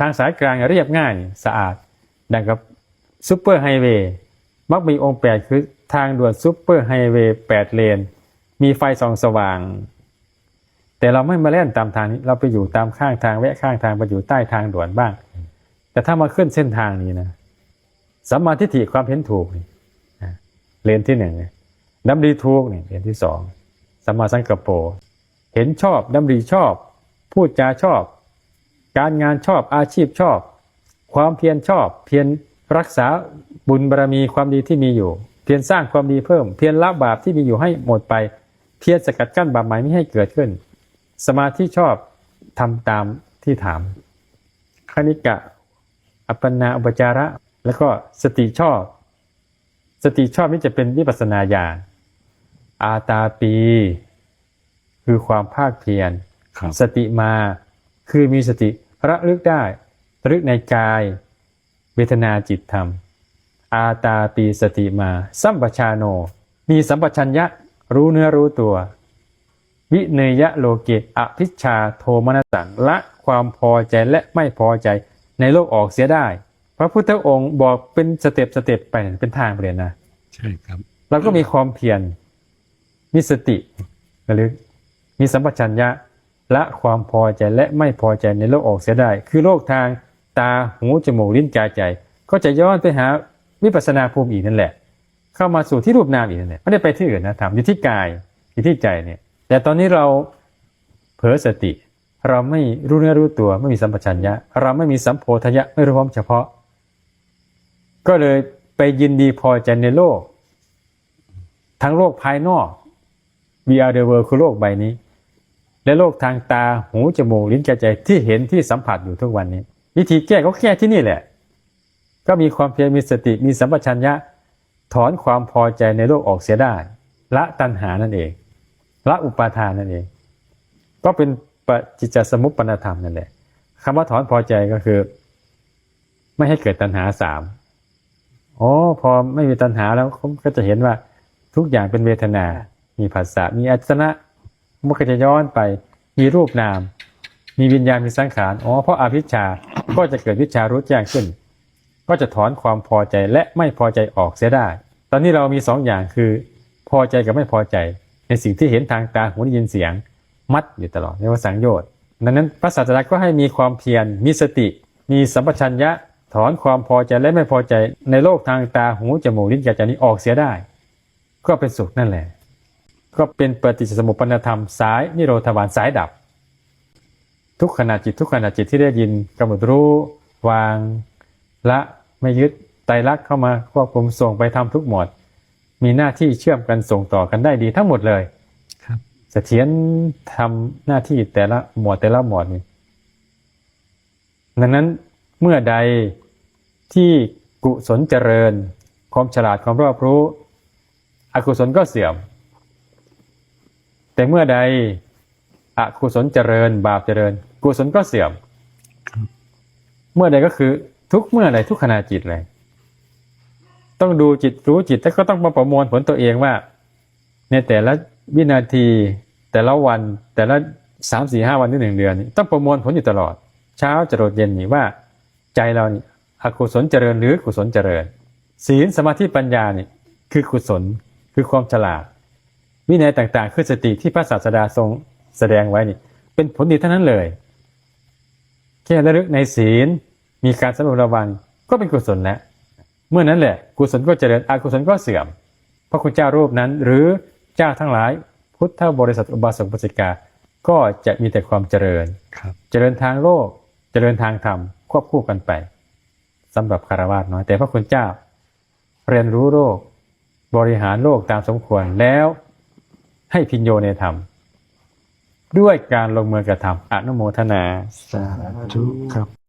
ทางสายกลางเรียบง่ายสะอาดดังกับซูเปอร์ไฮเวย์มักมีองค์แปดคือทางด่วนซูเปอร์ไฮเวย์แปดเลน มีไฟส่องสว่าง แต่เราไม่มาเล่นตามทางนี้เราไปอยู่ตามข้างทางแวะข้างทางไปอยู่ใต้ทางด่วนบ้าง แต่ถ้ามาขึ้นเส้นทางนี้นะสัมมาทิฏฐิความเห็นถูกนี่เลนที่หนึ่งนี่ยดำริถูกนี่เลนที่สองสัมมาสังกัปโปเห็นชอบดำริชอบ พูดจาชอบ การงานชอบอาชีพชอบ ความเพียรชอบ เพียรรักษาบุญบารมีความดีที่มีอยู่ เพียรสร้างความดีเพิ่ม เพียรละบาปที่มีอยู่ให้หมดไป เพียรสกัดกั้นบาปหมายไม่ให้เกิดขึ้น สมาธิชอบทำตามที่ถามคณิกะ อัปปนาอุปจาระ แล้วก็สติชอบ สติชอบนี่จะเป็นวิปัสสนาญาณอาตาปี คือความภาคเพียรครับสติมา คือมีสติระลึกได้ระลึกในกาย เวทนาจิตธรรม อาตาปีสติมา สัมปชาโน มีสัมปชัญญะรู้เนื้อรู้ตัว วิเนยะโลเกอภิชชาโทมนัสสังละความพอใจและไม่พอใจในโลกออกเสียได้ พระพุทธองค์บอกเป็นสเต็ปสเต็ปไปเป็นทางไปเลยนะ ใช่ครับเราก็มีความเพียรมีสติระลึกมีสัมปชัญญะ ละความพอใจและไม่พอใจในโลกออกเสียได้ คือโลกทางตาหูจมูกลิ้นกายใจ ก็จะย้อนไปหาวิปัสนาภูมิอีกนั่นแหละ เข้ามาสู่ที่รูปนามอีกนั่นแหละไม่ได้ไปที่อื่นนะถามอยู่ที่กายอยู่ที่ใจเนี่ย แต่ตอนนี้เราเผลอสติ เราไม่รู้เนื้อรู้ตัวไม่มีสัมปชัญญะ เราไม่มีสัมโพธญะไม่รู้พร้อมเฉพาะ ก็เลยไปยินดีพอใจในโลก ทั้งโลกภายนอก VR the world คือโลกใบนี้ และโลกทางตาหูจมูกลิ้นกายใจที่เห็นที่สัมผัสอยู่ทุกวันนี้ วิธีแก้ก็แก้ที่นี่แหละ ก็มีความเพียรมีสติมีสัมปชัญญะ ถอนความพอใจในโลกออกเสียได้ละตัณหานั่นเองละอุปาทานนั่นเอง ก็เป็นปฏิจจสมุปปนธรรมนั่นแหละคำว่าถอนพอใจก็คือ ไม่ให้เกิดตัณหาสามอ๋อพอไม่มีตัณหาแล้วก็จะเห็นว่าทุกอย่างเป็นเวทนา มีภาษามีอัจนะ มันก็จะย้อนไปมีรูปนาม มีวิญญาณมีสังขารอ๋อเพราะอาภิชฌาก็จะเกิดวิชารู้แจ้งขึ้น ก็จะถอนความพอใจและไม่พอใจออกเสียได้ ตอนนี้เรามีสองอย่างคือ พอใจกับไม่พอใจ ในสิ่งที่เห็นทางตาหูได้ยินเสียง มัดอยู่ตลอดเรียกว่าสังโยชน์ดังนั้นพระศาสดาก็ให้มีความเพียรมีสติ มีสัมปชัญญะถอนความพอใจและไม่พอใจในโลกทางตาหูจมูกลิ้นกายใจนี้ออกเสียได้ ก็เป็นสุขนั่นแหละ ก็เป็นปฏิจจสมุปปนธรรมสายนิโรธวานสายดับ ทุกขณะจิตทุกขณะจิตที่ได้ยินกำหนดรู้วางละไม่ยึดไตรลักษณ์เข้ามาควบคุมส่งไปทำทุกหมวด มีหน้าที่เชื่อมกันส่งต่อกันได้ดีทั้งหมดเลยครับเสถียรทำหน้าที่แต่ละหมวดแต่ละหมวดนี่ดังนั้นเมื่อใดที่กุศลเจริญ ความฉลาดความรอบรู้ อกุศลก็เสื่อม แต่เมื่อใดอกุศลเจริญ บาปเจริญ กุศลก็เสื่อม เมื่อใดก็คือทุกเมื่อใดทุกขณะจิตเลย ต้องดูจิตรู้จิตแล้วก็ต้องมาประมวลผลตัวเองว่า ในแต่ละวินาที แต่ละวันแต่ละสามสี่ห้าวันที่หนึ่งเดือนนี่ต้องประมวลผลอยู่ตลอด เช้าจรดเย็นนี่ว่า ใจเรานี่อกุศลเจริญหรือกุศลเจริญ ศีลสมาธิปัญญานี่คือกุศลคือความฉลาด วินัยต่างๆ คือสติที่พระศาสดาทรงแสดงไว้นี่ เป็นผลดีเท่านั้นเลย แค่ระลึกในศีลมีการสำรวจระวังก็เป็นกุศลแล้วเมื่อนั้นแหละกุศลก็เจริญอกุศลก็เสื่อม พระคุณเจ้ารูปนั้น หรือเจ้าทั้งหลาย พุทธบริษัทอุบาสกอุบาสิกาก็จะมีแต่ความเจริญครับเจริญทางโลก เจริญทางธรรมควบคู่กันไปสำหรับคารวะน้อยแต่พระคุณเจ้า เรียนรู้โลก บริหารโลกตามสมควรแล้ว ให้พิญโยในธรรม ด้วยการลงมือกระทำอนุโมทนา สาธุครับ